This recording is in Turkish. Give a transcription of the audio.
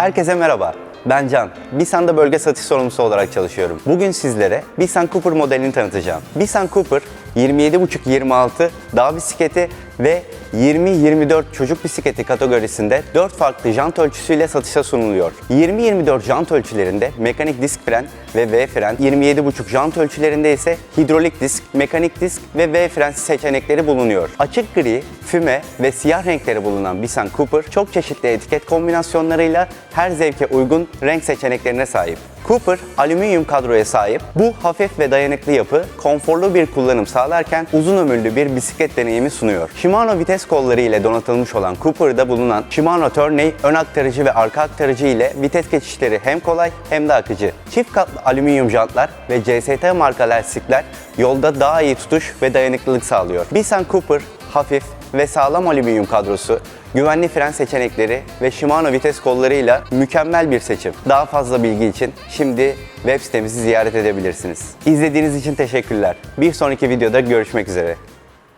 Herkese merhaba. Ben Can. Bissan'da bölge satış sorumlusu olarak çalışıyorum. Bugün sizlere Bissan Cooper modelini tanıtacağım. Bissan Cooper 27.5-26 dağ bisikleti ve 20-24 çocuk bisikleti kategorisinde 4 farklı jant ölçüsüyle satışa sunuluyor. 20-24 jant ölçülerinde mekanik disk fren ve V fren, 27.5 jant ölçülerinde ise hidrolik disk, mekanik disk ve V fren seçenekleri bulunuyor. Açık gri, füme ve siyah renkleri bulunan Bissan Cooper çok çeşitli etiket kombinasyonlarıyla her zevke uygun renk seçeneklerine sahip. Cooper alüminyum kadroya sahip. Bu hafif ve dayanıklı yapı konforlu bir kullanım sağlarken uzun ömürlü bir bisiklet deneyimi sunuyor. Shimano vites kolları ile donatılmış olan Cooper'da bulunan Shimano Tourney ön aktarıcı ve arka aktarıcı ile vites geçişleri hem kolay hem de akıcı. Çift katlı alüminyum jantlar ve CST marka lastikler yolda daha iyi tutuş ve dayanıklılık sağlıyor. Bissan Cooper hafif ve sağlam alüminyum kadrosu, güvenli fren seçenekleri ve Shimano vites kollarıyla mükemmel bir seçim. Daha fazla bilgi için şimdi web sitemizi ziyaret edebilirsiniz. İzlediğiniz için teşekkürler. Bir sonraki videoda görüşmek üzere.